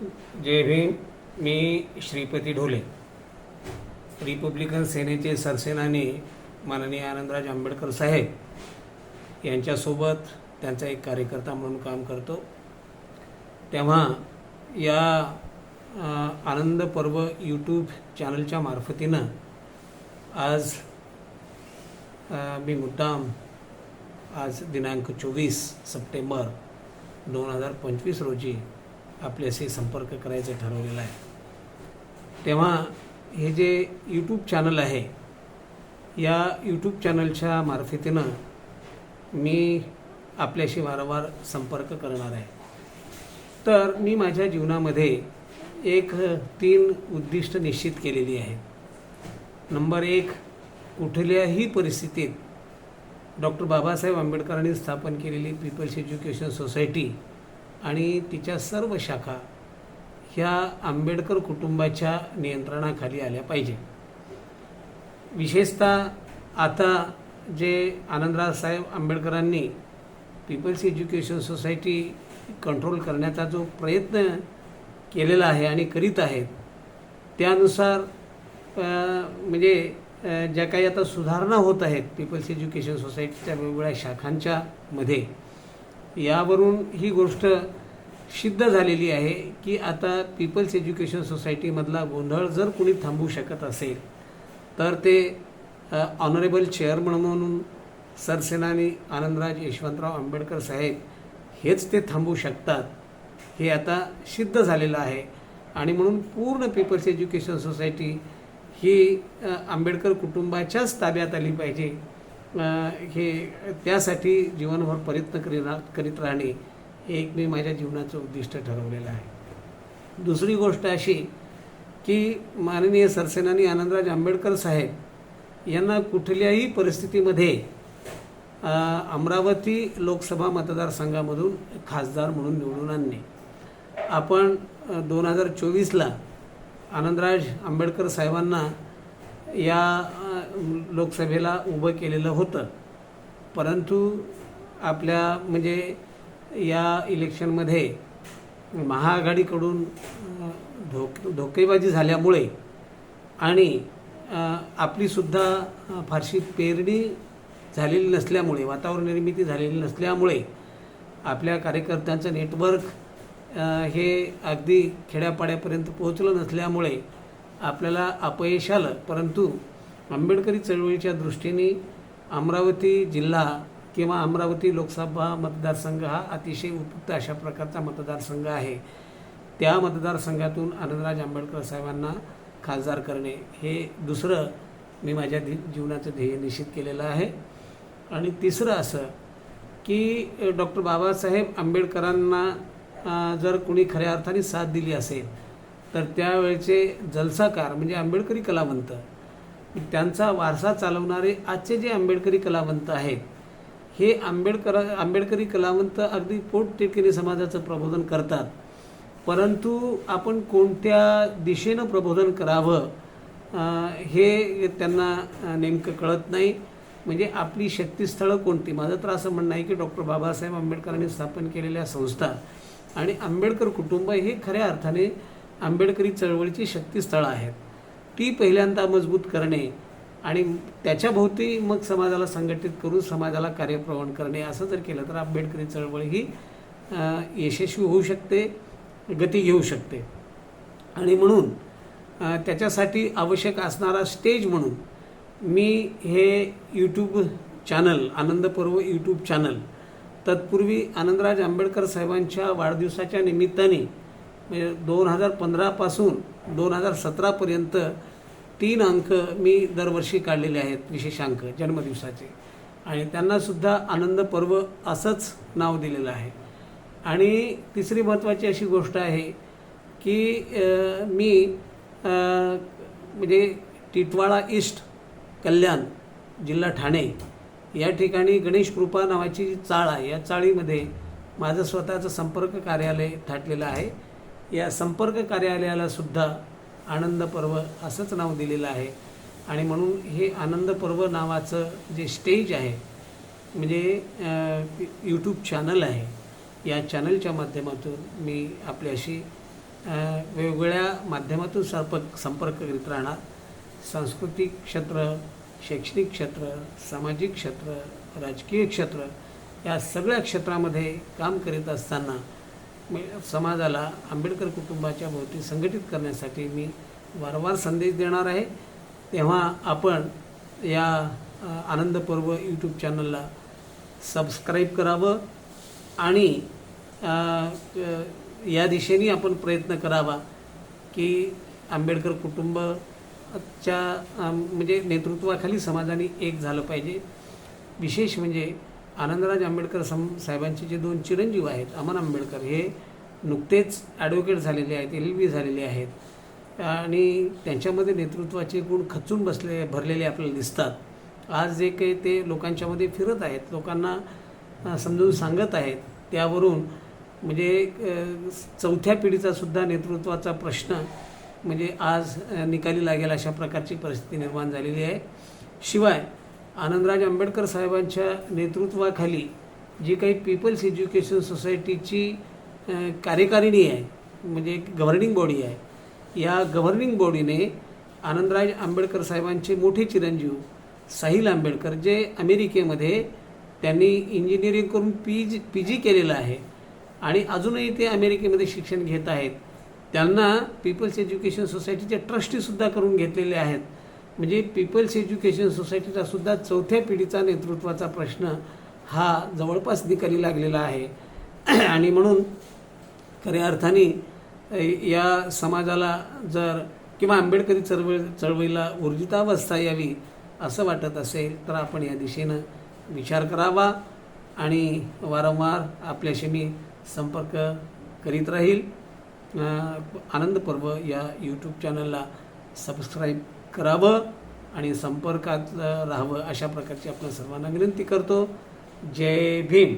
जय भीम मी श्रीपती ढोले रिपब्लिकन सेनेचे सरसेनानी माननीय आनंदराज आंबेडकर साहेब यांच्यासोबत त्यांचा एक कार्यकर्ता म्हणून काम करतो. तेव्हा या आनंद पर्व यूट्यूब चॅनलच्या मार्फतीनं आज मी मुद्दाम आज दिनांक चोवीस सप्टेंबर दोन हजार पंचवीस रोजी आपल्याशी संपर्क करायचं ठरवलेलं आहे. तेव्हा हे जे यूट्यूब चॅनल आहे या यूट्यूब चॅनलच्या मार्फतीनं मी आपल्याशी वारंवार संपर्क करणार आहे. तर मी माझ्या जीवनामध्ये एक तीन उद्दिष्ट निश्चित केलेली आहेत. नंबर एक कुठल्याही परिस्थितीत डॉक्टर बाबासाहेब आंबेडकरांनी स्थापन केलेली पीपल्स एज्युकेशन सोसायटी आणि तिच्या सर्व शाखा ह्या आंबेडकर कुटुंबाच्या नियंत्रणाखाली आल्या पाहिजे. विशेषतः आता जे आनंदराव साहेब आंबेडकरांनी पीपल्स एज्युकेशन सोसायटी कंट्रोल करण्याचा जो प्रयत्न केलेला आहे आणि करीत आहेत त्यानुसार म्हणजे ज्या काही आता सुधारणा होत आहेत पीपल्स एज्युकेशन सोसायटीच्या वेगवेगळ्या शाखांच्या मध्ये यावरून ही गोष्ट सिद्ध झालेली आहे की आता पीपल्स एज्युकेशन सोसायटीमधला गोंधळ जर कुणी थांबवू शकत असेल तर ते ऑनरेबल चेअरमन म्हणून सरसेनानी आनंदराज यशवंतराव आंबेडकर साहेब हेच ते थांबवू शकतात हे आता सिद्ध झालेलं आहे. आणि म्हणून पूर्ण पीपल्स एज्युकेशन सोसायटी ही आंबेडकर कुटुंबाच्याच ताब्यात आली पाहिजे. हे त्यासाठी जीवनभर प्रयत्न करी करीत राहणे हे एक मी माझ्या जीवनाचं उद्दिष्ट ठरवलेलं आहे. दुसरी गोष्ट अशी की माननीय सरसेनानी आनंदराज आंबेडकर साहेब यांना कुठल्याही परिस्थितीमध्ये अमरावती लोकसभा मतदारसंघामधून खासदार म्हणून निवडून आणणे. आपण दोन हजार चोवीसला आनंदराज आंबेडकर साहेबांना या लोकसभेला उभं केलेलं होतं. परंतु आपल्या म्हणजे या इलेक्शनमध्ये महाआघाडीकडून धोक धोकेबाजी झाल्यामुळे आणि आपलीसुद्धा फारशी पेरणी झालेली नसल्यामुळे वातावरण निर्मिती झालेली नसल्यामुळे आपल्या कार्यकर्त्यांचं नेटवर्क हे अगदी खेड्यापाड्यापर्यंत पोहोचलं नसल्यामुळे आपल्याला अपयश आलं. परंतु आंबेडकरी चळवळीच्या दृष्टीने अमरावती जिल्हा किंवा अमरावती लोकसभा मतदारसंघ हा अतिशय उपयुक्त अशा प्रकारचा मतदारसंघ आहे. त्या मतदारसंघातून आनंदराज आंबेडकर साहेबांना खासदार करणे हे दुसरं मी माझ्या धी जीवनाचं ध्येय निश्चित केलेलं आहे. आणि तिसरं असं की डॉक्टर बाबासाहेब आंबेडकरांना जर कुणी खऱ्या अर्थाने साथ दिली असेल तर त्यावेळचे जलसाकार म्हणजे आंबेडकरी कलावंत त्यांचा वारसा चालवणारे आजचे जे आंबेडकरी कलावंत आहेत हे आंबेडकर आंबेडकरी कलावंत अगदी पोटतिडकीने समाजाचं प्रबोधन करतात. परंतु आपण कोणत्या दिशेनं प्रबोधन करावं हे त्यांना नेमकं कळत नाही. म्हणजे आपली शक्तीस्थळं कोणती? माझं तर असं म्हणणं आहे की डॉक्टर बाबासाहेब आंबेडकरांनी स्थापन केलेल्या संस्था आणि आंबेडकर कुटुंब हे खऱ्या अर्थाने आंबेडकरी चळवळीची शक्तीस्थळं आहेत. ती पहिल्यांदा मजबूत करणे आणि त्याच्याभोवती मग समाजाला संघटित करून समाजाला कार्यप्रवण करणे असं जर केलं तर आंबेडकरी चळवळ ही यशस्वी होऊ शकते गती घेऊ शकते. आणि म्हणून त्याच्यासाठी आवश्यक असणारा स्टेज म्हणून मी हे YouTube channel Anandparv YouTube channel तत्पूर्वी आनंदराज आंबेडकर साहेबांच्या वाढदिवसाच्या निमित्ताने म्हणजे दोन हजार पंधरापासून दोन हजार सतरापर्यंत तीन अंक मी दरवर्षी काढलेले आहेत विशेषांक जन्मदिवसाचे. आणि त्यांनासुद्धा आनंद पर्व असंच नाव दिलेलं आहे. आणि तिसरी महत्त्वाची अशी गोष्ट आहे की मी म्हणजे टिटवाळा ईस्ट कल्याण जिल्हा ठाणे या ठिकाणी गणेश कृपा नावाची जी चाळ आहे या चाळीमध्ये माझं स्वतःचं संपर्क कार्यालय थाटलेलं आहे. या संपर्क कार्यालयाला सुद्धा आनंद पर्व असंच नाव दिलेलं आहे. आणि म्हणून हे आनंद पर्व नावाचं जे स्टेज आहे म्हणजे यूट्यूब चॅनल आहे या चॅनलच्या माध्यमातून मी आपल्याशी वेगवेगळ्या माध्यमातून संपर्क संपर्क करीत राहणार. सांस्कृतिक क्षेत्र शैक्षणिक क्षेत्र सामाजिक क्षेत्र राजकीय क्षेत्र या सगळ्या क्षेत्रामध्ये काम करीत असताना मी समाजाला आंबेडकर कुटुंबाच्या भोवती संघटित करण्यासाठी मी वारंवार संदेश देणार आहे. तेव्हा आपण या आनंदपर्व आनंद पर्व यूट्यूब चॅनलला सबस्क्राईब करावं आणि या दिशेने आपण प्रयत्न करावा की आंबेडकर कुटुंबच्या म्हणजे नेतृत्वाखाली समाजाने एक झालं पाहिजे. विशेष म्हणजे आनंदराज आंबेडकर सम साहेबांचे जे दोन चिरंजीव आहेत अमन आंबेडकर हे नुकतेच ॲडव्होकेट झालेले आहेत एल बी झालेले आहेत. आणि त्यांच्यामध्ये नेतृत्वाचे गुण खचून बसले भरलेले आपल्याला दिसतात. आज जे काही ते लोकांच्यामध्ये फिरत आहेत लोकांना समजून सांगत आहेत त्यावरून म्हणजे चौथ्या पिढीचा सुद्धा नेतृत्वाचा प्रश्न म्हणजे आज निकाली लागेल अशा प्रकारची परिस्थिती निर्माण झालेली आहे. शिवाय आनंदराज आंबेडकर साहेबांच्या नेतृत्वाखाली जी काही पीपल्स एज्युकेशन सोसायटीची कार्यकारिणी आहे म्हणजे एक गव्हर्निंग बॉडी आहे या गव्हर्निंग बॉडीने आनंदराज आंबेडकर साहेबांचे मोठे चिरंजीव साहिल आंबेडकर जे अमेरिकेमध्ये त्यांनी इंजिनिअरिंग करून पी जी पी जी केलेलं आहे आणि अजूनही ते अमेरिकेमध्ये शिक्षण घेत आहेत. त्यांना पीपल्स एज्युकेशन सोसायटीचे ट्रस्टीसुद्धा करून घेतलेले आहेत. म्हणजे पीपल्स एज्युकेशन सोसायटीचा सुद्धा चौथ्या पिढीचा नेतृत्वाचा प्रश्न हा जवळपास निकाली लागलेला आहे. आणि म्हणून खऱ्या अर्थाने या समाजाला जर किंवा आंबेडकरी चळवळ चळवळीला ऊर्जितावस्था यावी असं वाटत असेल तर आपण या दिशेनं विचार करावा आणि वारंवार आपल्याशी मी संपर्क करीत राहील. आनंदपर्व आनंद पर्व या यूट्यूब चॅनलला सबस्क्राईब करावं आणि संपर्कात राहावं अशा प्रकारची आपण सर्वांना विनंती करतो. जय भीम.